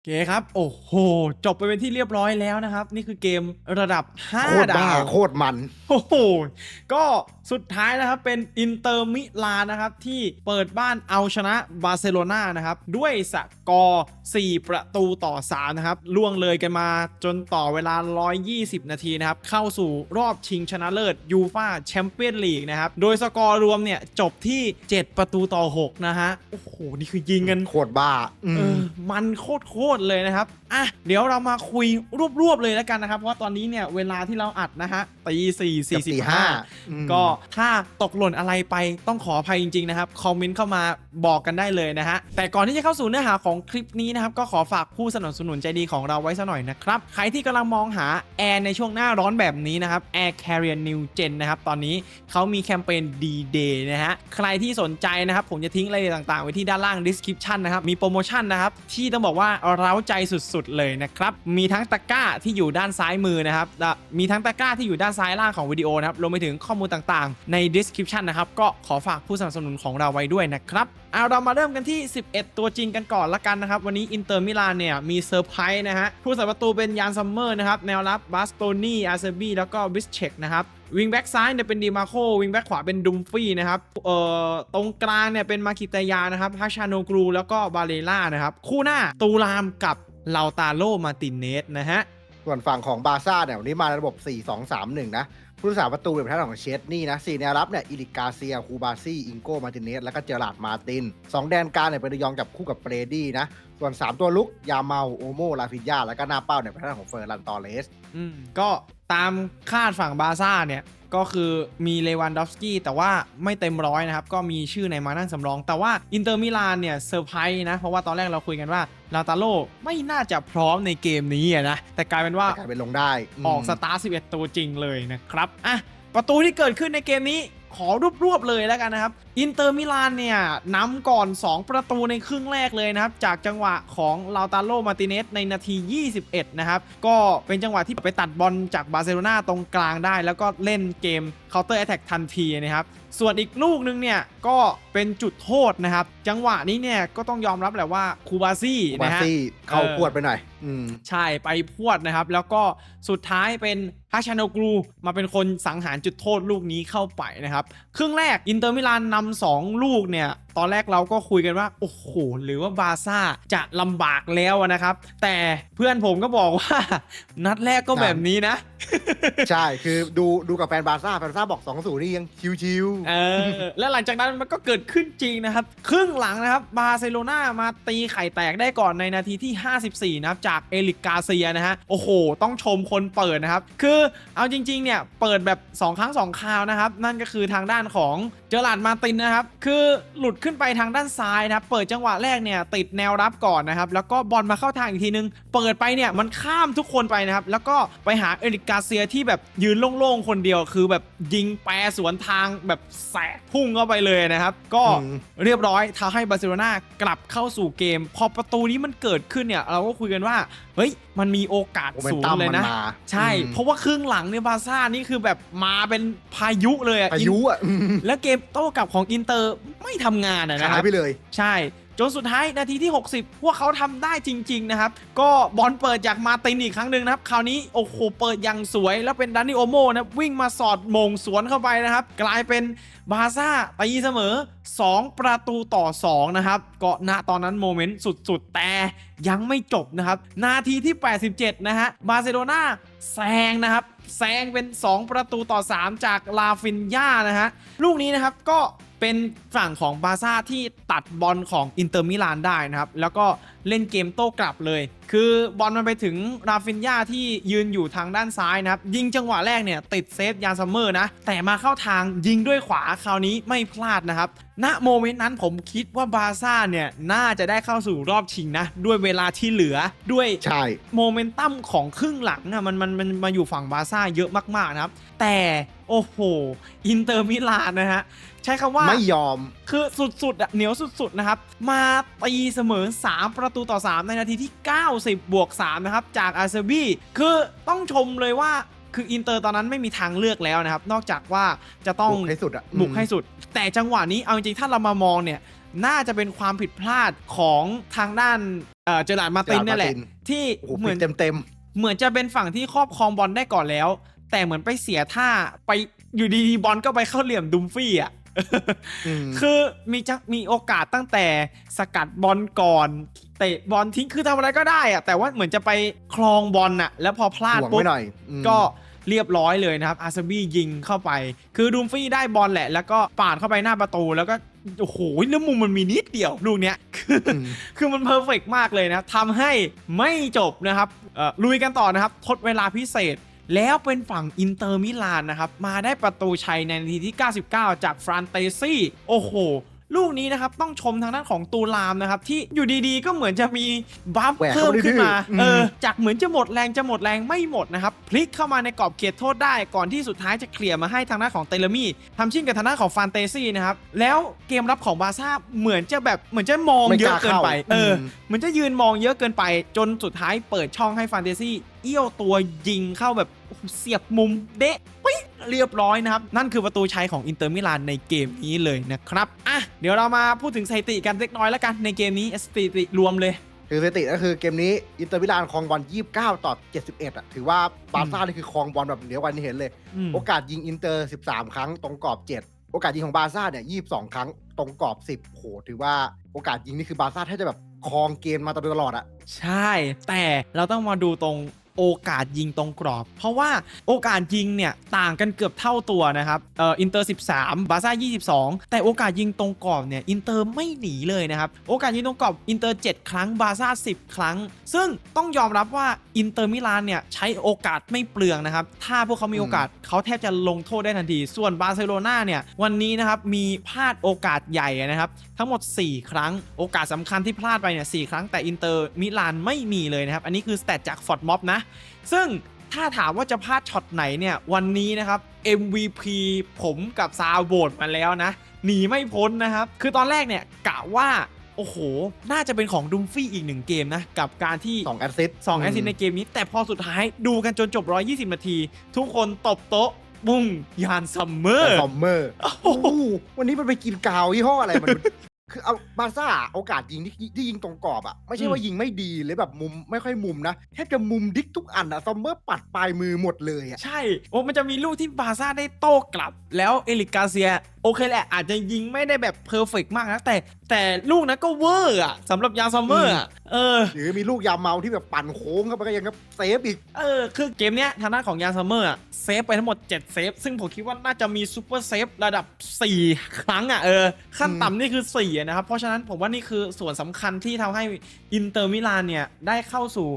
โอเคครับ โอ้โห จบไปเป็นที่เรียบร้อยแล้วนะครับ นี่คือเกมระดับ โคตร5บ้าดาว โคตรมัน โอ้โห ก็สุดท้ายนะครับเป็นอินเตอร์มิลานนะครับที่เปิดบ้านเอาชนะบาร์เซโลนานะครับด้วยสกอร์ 4 ประตูต่อ 3 นะครับล่วงเลยกันมาจนต่อเวลา 120 นาทีนะครับเข้าสู่รอบชิงชนะเลิศยูฟาแชมเปี้ยนลีกนะครับโดยสกอร์รวมเนี่ยจบที่ 7 ประตูต่อ 6 นะฮะ โอ้โห นี่คือยิงกัน โคตรบ้าอืม เออมันโคตรๆเลยนะครับอะเดี๋ยวเรามาคุยรวบๆเลยแล้วกันนะครับเพราะว่าตอนนี้เนี่ยเวลาที่เราอัดนะฮะตีสี่สี่สิบห้าอืมก็ถ้าตกหล่นอะไรไปต้องขออภัยจริงๆนะครับคอมเมนต์เข้ามาบอกกันได้เลยนะฮะแต่ก่อนที่จะเข้าสู่เนื้อหาของคลิปนี้นะครับก็ขอฝากผู้สนับสนุนใจดีของเราไว้สักหน่อยนะครับใครที่กำลังมองหาแอร์ในช่วงหน้าร้อนแบบนี้นะครับ Air Carrier New Gen นะครับตอนนี้เขามีแคมเปญ D-Day นะฮะใครที่สนใจนะครับผมจะทิ้งรายละเอียดต่างๆ ไว้ที่ด้านล่าง description นะครับมีโปรโมชั่นนะครับที่ต้องบอกว่าเร้าใจสุดๆเลยนะครับ มีทั้งตะกร้าที่อยู่ด้านซ้ายมือนะครับ มีทั้งตะกร้าที่อยู่ด้านซ้ายล่างของวิดีโอนะครับ รวมไปถึงข้อมูลต่างๆ ใน description นะครับ ก็ขอฝากผู้สนับสนุนของเราไว้ด้วยนะครับเอาเรามาเริ่มกันที่ 11 ตัวจริงกันก่อนละกันนะครับ วันนี้อินเตอร์มิลานเนี่ย มีเซอร์ไพรส์นะฮะผู้สัประตูเป็นยานซัมเมอร์นะครับ แนวรับบาสโตนี่อาร์เซบีแล้วก็วิสเชกนะครับ วิงแบ็กซ้ายเนี่ยเป็นดีมาโควิงแบ็กขวาเป็นดุมฟี่นะครับเอ่อตรงกลางเนี่ยเป็นมาคิตายานะครับฮาชาโนกรูแล้วก็บาเลล่านะครับ คู่หน้าตูรามกับลาตาโลมาตินเนสนะฮะ ส่วนฝั่งของบาร์ซ่าเนี่ยวันนี้มาในระบบ 4-2-3-1 นะ ผู้รักษาประตูเป็นทางด้านของเชสนี่นะสี่แนวรับเนี่ยอิลิกาเซียคูบาซี่อิงโกมาติเนสแล้วก็เจอราร์ดมาตินสองแดนกลางเนี่ยเป็นยองจับคู่กับเบรดี้นะ ส่วน 3 ตัวลุก ยาเมาโอโมลาฟินยาแล้วก็หน้าเป้าเนี่ยเป็นทางด้านของเฟอร์รันตอเรสอืมก็ตามคาดฝั่งบาซ่าเนี่ยก็คือมีเลวันดอฟสกี้แต่ว่าไม่เต็มร้อยนะครับ ก็มีชื่อในมานั่งสำรอง แต่ว่าอินเตอร์มิลานเนี่ยเซอร์ไพรส์นะ เพราะว่าตอนแรกเราคุยกันว่า ลาตาโลไม่น่าจะพร้อมในเกมนี้อะนะ แต่กลายเป็นว่า กลายเป็นลงได้มออกสตาร์ท11 ตัวจริงเลยนะครับ อะ ประตูที่เกิดขึ้นในเกมนี้ขอรวบๆเลยแล้วกันนะครับอินเตอร์มิลานเนี่ยนำก่อน 2 ประตูในครึ่งแรกเลยนะครับ จากจังหวะของลาตาโลมาติเนสในนาที 21 นะครับ ก็เป็นจังหวะที่ไปตัดบอลจากบาร์เซโลนาตรงกลางได้ แล้วก็เล่นเกมเคาน์เตอร์แอตแทกทันทีนะครับ ส่วนอีกลูกนึงเนี่ย ก็เป็นจุดโทษนะครับ จังหวะนี้เนี่ยก็ต้องยอมรับแหละว่าคูบาซี่บานะฮะซี่เข้าเออพวดไปหน่อยอืมใช่ไปพวดนะครับ แล้วก็สุดท้ายเป็นฮาชาโนกรูมาเป็นคนสังหารจุดโทษลูกนี้เข้าไปนะครับครึ่งแรกอินเตอร์มิลานนำำสองลูกเนี่ยตอนแรกเราก็คุยกันว่า โอ้โห หรือว่าบาร์ซ่าจะลำบากแล้วนะครับ แต่เพื่อนผมก็บอกว่า นัดแรกก็แบบนี้นะ ใช่คือดูดูกับแฟนบาร์ซ่าแฟนบาร์ซ่าบอก2 0นี่ยังชิวเออและหลังจากนั้นมันก็เกิดขึ้นจริงนะครับ ครึ่งหลังนะครับบาร์เซโลนามาตีไข่แตกได้ก่อนในนาทีที่ 54 นะครับจากเอลิกกาเซียนะฮะโอ้โห ต้องชมคนเปิดนะครับ คือเอาจริงๆเนี่ยเปิดแบบ 2 ครั้ง 2 คราวนะครับ นั่นก็คือทางด้านของเจอร์ลาร์ดมาร์ตินนะครับ คือหลุดขึ้นไปทางด้านซ้ายนะครับเปิดจังหวะแรกเนี่ยติดแนวรับก่อนนะครับแล้วก็บอลมาเข้าทางอีกทีนึง เปิดไปเนี่ยมันข้ามทุกคนไปนะครับแล้วก็ไปหาเอริกกาเซียที่แบบยืนโล่งๆคนเดียวคือแบบยิงแปรสวนทางแบบแสกพุ่งเข้าไปเลยนะครับก็อืมเรียบร้อยทำให้บาร์เซโลนากลับเข้าสู่เกม พอประตูนี้มันเกิดขึ้นเนี่ยเราก็คุยกันว่าเฮ้ยมันมีโอกาสๆโมเมนสูงตัมเลยมันนะมาใช่อืมเพราะว่าครึ่งหลังเนี่ยบาร์ซ่านี่คือแบบมาเป็นพายุเลยอะพายุอะอืมแล้วเกมโต้กลับของอินเตอร์ไม่ทำงานอะนะคหารัยบ ไปเลย ใช่ จนสุดท้ายนาทีที่ 60 พวกเขาทำได้จริง ๆ นะครับ ก็บอลเปิดจากมาร์ตินอีกครั้งหนึ่งนะครับ คราวนี้ โอ้โห เปิดอย่างสวย แล้วเป็นดานิโอโมนะครับ วิ่งมาสอดมงสวนเข้าไปนะครับ กลายเป็นบาร์ซ่าตีเสมอ 2 ประตูต่อ 2 นะครับ ก็ณตอนนั้นโมเมนต์สุด ๆ แต่ยังไม่จบนะครับ นาทีที่ 87 นะฮะบาร์เซโลนาแซงนะครับ แซงเป็น 2 ประตูต่อ 3 จากลาฟินยานะฮะ ลูกนี้นะครับก็ เป็นฝั่งของบาซ่าที่ตัดบอลของอินเตอร์มิลานได้นะครับ แล้วก็เล่นเกมโต้กลับเลย คือบอลมันไปถึงราฟินยาที่ยืนอยู่ทางด้านซ้ายนะครับยิงจังหวะแรกเนี่ยติดเซฟยานซัมเมอร์นะแต่มาเข้าทางยิงด้วยขวาคราวนี้ไม่พลาดนะครับณโมเมนต์นั้นผมคิดว่าบาร์ซ่าเนี่ยน่าจะได้เข้าสู่รอบชิงนะ ด้วยเวลาที่เหลือด้วยใช่โมเมนตัมของครึ่งหลังอะมันมันมันมาอยู่ฝั่งบาร์ซ่าเยอะมากๆนะครับ แต่โอ้โห อินเตอร์มิลานนะฮะ ใช้คำว่า ไม่ยอมคือสุดๆอะเหนียวสุดๆนะครับ มาตีเสมอ 3 ประตูต่อ 3 ในนาทีที่ 90 บวก 3 นะครับ จากอาร์เซบีคือต้องชมเลยว่าคืออินเตอร์ตอนนั้นไม่มีทางเลือกแล้วนะครับ นอกจากว่าจะต้องบุกให้สุดอะบุกให้สุด แต่จังหวะนี้เอาจริงๆถ้าเรามามองเนี่ยน่าจะเป็นความผิดพลาดของทางด้านเอ่อเจอร์ลาร์ดมาร์ตินเนี่ยแหละเจอร์ลาร์ดมาร์ตินที่โอ้โหเหมือนเต็มเต็มเหมือนจะเป็นฝั่งที่ครอบครองบอลได้ก่อนแล้ว แต่เหมือนไปเสียท่าไปอยู่ดีๆบอลก็ไปเข้าเหลี่ยมดุมฟี่อะๆอืม คือมีจะมีโอกาสตั้งแต่สกัดบอลก่อนเตะบอลทิ้งคือทำอะไรก็ได้อะแต่ว่าเหมือนจะไปคลองบอลน่ะ แล้วพอพลาดห่วงปุ๊บไว้หน่อยอืมก็เรียบร้อยเลยนะครับ อาร์ซาบี้ยิงเข้าไป คือดูมฟี่ได้บอลแหละ แล้วก็ปาดเข้าไปหน้าประตูแล้วก็โอ้โหแล้วมุมมันมีนิดเดียวลูกเนี้ยคืออืมคือมันเพอร์เฟกมากเลยนะทำให้ไม่จบนะครับเอ่อลุยกันต่อนะครับ ทดเวลาพิเศษ แล้วเป็นฝั่งอินเตอร์มิลานนะครับมาได้ประตูชัยในนาทีที่ 99 จากฟรานเตซี่โอ้โหลูกนี้นะครับต้องชมทางด้านของตูลามนะครับที่อยู่ดีๆ ก็เหมือนจะมีบัฟแหวกเพิ่มเข้าไปขึ้นมาดื้อๆเออมจากเหมือนจะหมดแรงจะหมดแรงไม่หมดนะครับพลิกเข้ามาในกรอบเขตโทษได้ก่อนที่สุดท้ายจะเคลียร์มาให้ทางด้านของเตเลมี่ทำชิ่งกับทางด้านของฟานเตซี่นะครับแล้วเกมรับของบาร์ซ่าเหมือนจะแบบเหมือนจะมองไม่เยกอะล้าเกินเข้าไปเอออมเหมือนจะยืนมองเยอะเกินไป จนสุดท้ายเปิดช่องให้ฟานเตซี่เอี้ยวตัวยิงเข้าแบบโอ้โห เสียบมุมเดะปิ๊งเรียบร้อยนะครับ นั่นคือประตูชัยของอินเตอร์มิลานในเกมนี้เลยนะครับ อะ เดี๋ยวเรามาพูดถึงสถิติกันเล็กน้อยแล้วกันในเกมนี้สถิติรวมเลยคือสถิติก็คือเกมนี้อินเตอร์มิลานครองบอล29 ต่อ 71อะถือว่าบาร์ซ่านี่คือครองบอลแบบเหนือกว่าที่เห็นเลยอืมโอกาสยิงอินเตอร์ 13 ครั้งตรงกรอบ 7 โอกาสยิงของบาร์ซ่าเนี่ย22 ครั้งตรงกรอบ 10โหถือว่าโอกาสยิงนี่คือบาร์ซ่าแทบจะแบบครองเกมมาตลอดอะใช่ แต่เราต้องมาดูตรง โอกาสยิงตรงกรอบ เพราะว่าโอกาสยิงเนี่ยต่างกันเกือบเท่าตัวนะครับเอ่ออินเตอร์ 13 บาร์ซ่า 22 แต่โอกาสยิงตรงกรอบเนี่ยอินเตอร์ไม่หนีเลยนะครับโอกาสยิงตรงกรอบอินเตอร์ 7 ครั้งบาร์ซ่า 10 ครั้ง ซึ่งต้องยอมรับว่าอินเตอร์มิลานเนี่ยใช้โอกาสไม่เปลืองนะครับถ้าพวกเขามีโอกาสเขาแทบจะลงโทษได้ทันที ส่วนบาร์เซโลนาเนี่ยวันนี้นะครับมีพลาดโอกาสใหญ่นะครับทั้งหมด 4 ครั้งโอกาสสำคัญที่พลาดไปเนี่ยสครั้งแต่อินเตอร์มิลานไม่มีเลยนะครับอันนี้คือสแตทจากฟอร์ดม็อบนะซึ่งถ้าถามว่าจะพลาดช็อตไหนเนี่ยวันนี้นะครับ MVP ผมกับซาวโบดมาแล้วนะ หนีไม่พ้นนะครับ คือตอนแรกเนี่ยกะว่าโอ้โห น่าจะเป็นของดุมฟี่อีกหนึ่งเกมนะ กับการที่2แอสซิสต์สองแอสซิสต์ในเกมนี้ แต่พอสุดท้ายดูกันจนจบ 120 นาที ทุกคนตบโต๊ะบุ้งยานซัมเมอร์ซอมเมอร์โอ้โหวันนี้มันไปกินกาวยี่ห้ออะไรมัน คือเอาบาร์ซ่าโอกาสยิงที่ที่ยิงตรงกรอบอะ ไม่ใช่ว่ายิงไม่ดีหรือแบบมุมไม่ค่อยมุมนะแทบจะมุมดิกทุกอันอะซอมเมอร์ปัดปลายมือหมดเลยอะ ใช่ โอ้มันจะมีลูกที่บาร์ซ่าได้โต้กลับ แล้วเอลิกกาเซียโอเคแหละ อาจจะยิงไม่ได้แบบเพอร์เฟกมากนะแต่แต่ลูกนั้นก็เวอร์อะสำหรับยาซัมเมอร์อะเออ หรือมีลูกยาเมาที่แบบปั่นโค้งเข้าไปก็ยังกับเซฟอีก เออ คือเกมเนี้ยทางด้านของยาซัมเมอร์อะเซฟไปทั้งหมด 7 เซฟ ซึ่งผมคิดว่าน่าจะมีซูเปอร์เซฟระดับ 4 ครั้งอะเออ ขั้นต่ำนี่คือ4อะนะครับ เพราะฉะนั้นผมว่านี่คือส่วนสำคัญที่ทำให้อินเตอร์มิลานเนี่ย ได้เข้าสู่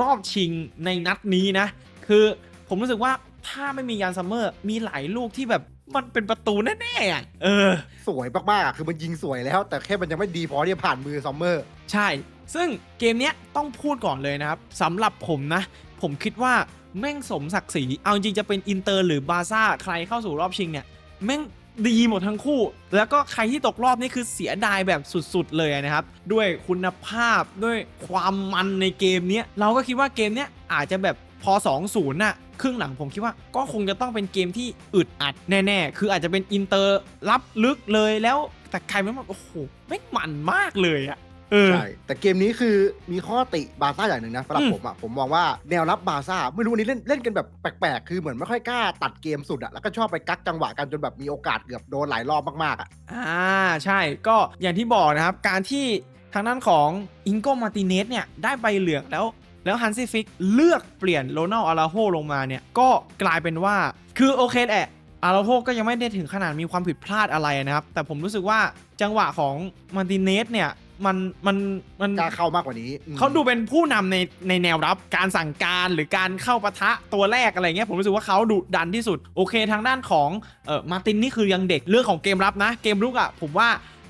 รอบชิงในนัดนี้นะ คือผมรู้สึกว่าถ้าไม่มียานซัมเมอร์มีหลายลูกที่แบบ มันเป็นประตูแน่ๆอะเออ สวยมากๆอะคือมันยิงสวยแล้ว แต่แค่มันยังไม่ดีพอที่จะผ่านมือซอมเมอร์ ใช่ ซึ่งเกมเนี้ยต้องพูดก่อนเลยนะครับสำหรับผมนะ ผมคิดว่าแม่งสมศักดิ์ศรี เอาจริงจะเป็นอินเตอร์หรือบาร์ซ่า ใครเข้าสู่รอบชิงเนี่ย แม่งดีหมดทั้งคู่ แล้วก็ใครที่ตกรอบนี่คือเสียดายแบบสุดๆเลยนะครับ ด้วยคุณภาพด้วยความมันในเกมเนี้ยเราก็คิดว่าเกมเนี้ยอาจจะแบบพอ 2-0น่ะ ครึ่งหลังผมคิดว่าก็คงจะต้องเป็นเกมที่อึดอัดแน่ๆ คืออาจจะเป็นอินเตอร์รับลึกเลยแล้วแต่ใครไม่มาโอ้โหแม่งมันมากเลยอะเออใช่แต่เกมนี้คือมีข้อติบาร์ซ่าอย่างหนึ่งนะสำหรับอืมผมอะผมมองว่าแนวรับบาร์ซ่าไม่รู้วันนี้เล่นเล่นกันแบบแปลกๆ คือเหมือนไม่ค่อยกล้าตัดเกมสุดอะแล้วก็ชอบไปกักจังหวะกันจนแบบมีโอกาสเกือบโดนหลายรอบมากๆอะอ่าใช่ก็อย่างที่บอกนะครับ การที่ทางด้านของอิงโกมาติเนสเนี่ยได้ใบเหลืองแล้ว แล้วฮันซี่ฟิกเลือกเปลี่ยนโรนัลอาราโฮลงมาเนี่ยก็กลายเป็นว่าคือโอเคแหละอาราโฮก็ยังไม่ได้ถึงขนาดมีความผิดพลาดอะไรนะครับ แต่ผมรู้สึกว่าจังหวะของมาติเนสเนี่ยมันมันมันกล้าเข้ามากกว่านี้อืมเขาดูเป็นผู้นำในในแนวรับการสั่งการหรือการเข้าปะทะตัวแรกอะไรเงี้ยผมรู้สึกว่าเขาดุดันที่สุด โอเคทางด้านของเออมาร์ตินนี่คือยังเด็กเรื่องของเกมรับนะ เกมรุกอะ่ะผมว่า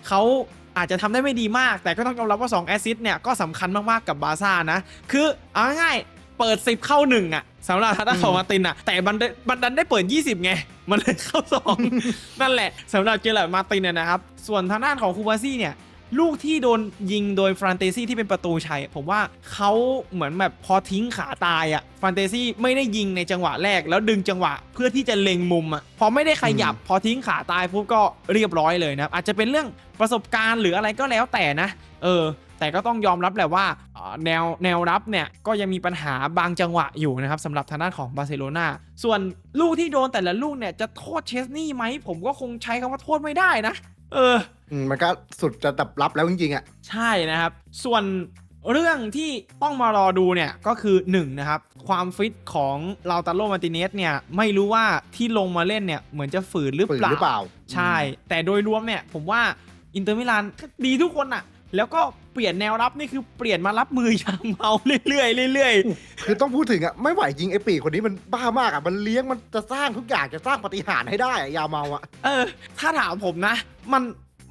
เขา อาจจะทำได้ไม่ดีมาก แต่ก็ต้องยอมรับว่า 2 แอสซิสต์เนี่ยก็สำคัญมากๆกับบาร์ซ่านะ คือเอาง่ายๆเปิด 10 เข้า1อะสำหรับทางด้านของมาร์ตินอะ แต่บันไดบันดันได้เปิด 20 ไง มันเลยเข้า 2 นั่นแหละสำหรับเจอร์ลาร์ดมาร์ตินเนี่ยนะครับ ส่วนทางด้านของคูบาซี่เนี่ย ลูกที่โดนยิงโดยฟรานเตซี่ที่เป็นประตูชัย ผมว่าเขาเหมือนแบบพอทิ้งขาตายอะฟรานเตซี่ไม่ได้ยิงในจังหวะแรก แล้วดึงจังหวะเพื่อที่จะเล็งมุมอะพอไม่ได้ขยับพอทิ้งขาตายปุ๊บก็เรียบร้อยเลยนะครับอาจจะเป็นเรื่องประสบการณ์หรืออะไรก็แล้วแต่นะ เออแต่ก็ต้องยอมรับแหละว่าเอ่อแนวแนวรับเนี่ยก็ยังมีปัญหาบางจังหวะอยู่นะครับสำหรับทางด้านของบาร์เซโลนาส่วนลูกที่โดนแต่ละลูกเนี่ยจะโทษเชสนี่ไหมผมก็คงใช้คำว่าโทษไม่ได้นะ เออ อืมมันก็สุดจะตับรับแล้วจริงๆอะ ใช่นะครับ ส่วนเรื่องที่ต้องมารอดูเนี่ยก็คือ1นะครับความฟิตของลาตาโลมาติเนสเนี่ยไม่รู้ว่าที่ลงมาเล่นเนี่ยเหมือนจะฝืนหรือฝืนเปล่า หรือเปล่าใช่ แต่โดยรวมเนี่ยผมว่าอินเตอร์มิลานก็ดีทุกคนอะ แล้วก็เปลี่ยนแนวรับนี่คือเปลี่ยนมารับมือยามเมาเรื่อยๆเรื่อยคือต้องพูดถึงอะไม่ไหวจริงไอ้ปีกคนนี้มันบ้ามากอะมันเลี้ยงมันจะสร้างทุกอย่างจะสร้างปาฏิหารย์ให้ได้อะยาเมาอะ ๆเออ ถ้าถามผมนะ มัน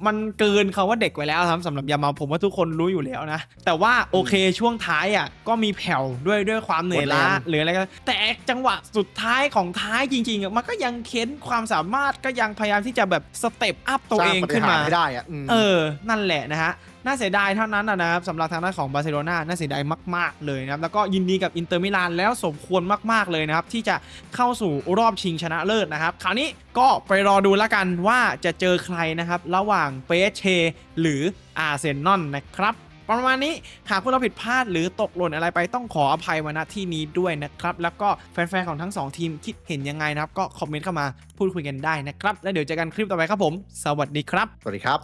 มันเกินคาว่าเด็กไปแล้วครับสำหรับยามเมาผมว่าทุกคนรู้อยู่แล้วนะ แต่ว่าโอเคช่วงท้ายอะก็มีแผ่วด้วยด้วยความเหนื่อยล้าหมดแรง หรืออะไรก็แต่จังหวะสุดท้ายของท้ายจริงๆอะมันก็ยังเค้นความสามารถก็ยังพยายามที่จะแบบสเต็ปอัพตัวสร้าเองปฏิขึ้นหารมา ย์ให้ได้อะมเออ นั่นแหละนะฮะ น่าเสียดายเท่านั้นนะครับสำหรับทางด้านของบาร์เซโลนาน่าเสียดายมาก ๆ เลยนะครับ แล้วก็ยินดีกับอินเตอร์มิลานแล้วสมควรมาก ๆ เลยนะครับ ที่จะเข้าสู่รอบชิงชนะเลิศนะครับ คราวนี้ก็ไปรอดูแล้วกันว่าจะเจอใครนะครับ ระหว่างเปเชหรืออาร์เซนอลนะครับประมาณนี้หากพวกเราผิดพลาดหรือตกหล่นอะไรไปต้องขออภัยมาณที่นี้ด้วยนะครับ แล้วก็แฟนๆของทั้งสองทีมคิดเห็นยังไงนะครับ ก็คอมเมนต์เข้ามาพูดคุยกันได้นะครับ แล้วเดี๋ยวเจอกันคลิปต่อไปครับผม สวัสดีครับ สวัสดีครับ